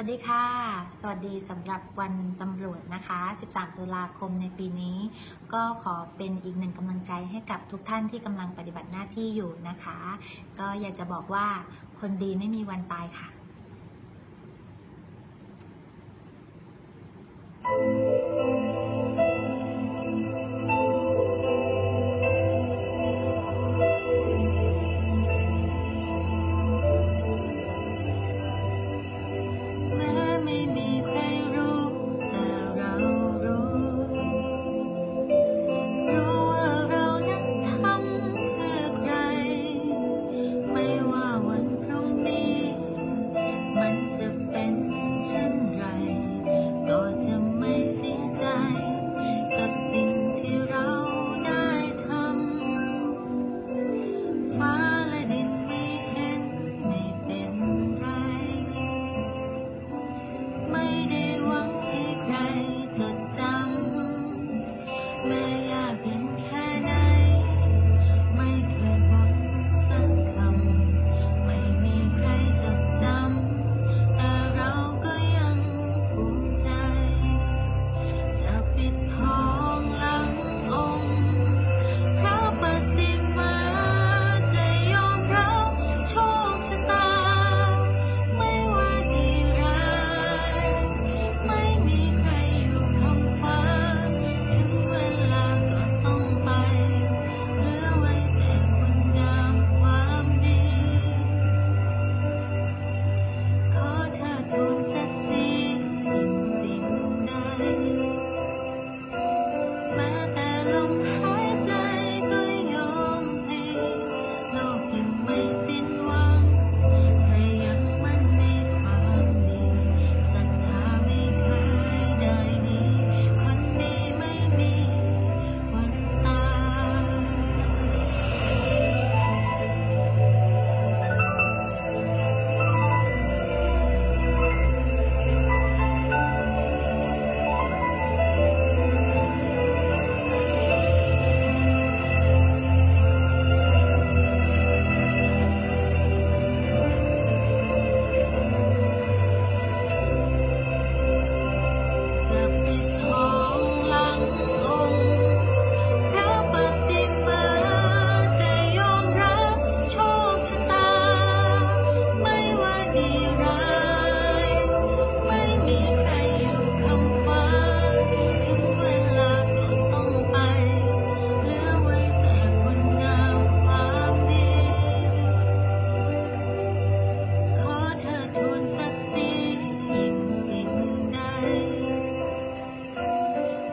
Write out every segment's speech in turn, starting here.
วัสดีค่ะ สวัสดีสำหรับวันตำรวจนะคะ 13 ตุลาคมในปีนี้ ก็ขอเป็นอีกหนึ่งกำลังใจให้กับทุกท่านที่กำลังปฏิบัติหน้าที่อยู่นะคะ ก็อยากจะบอกว่าคนดีไม่มีวันตายค่ะ 美亚变。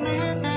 man.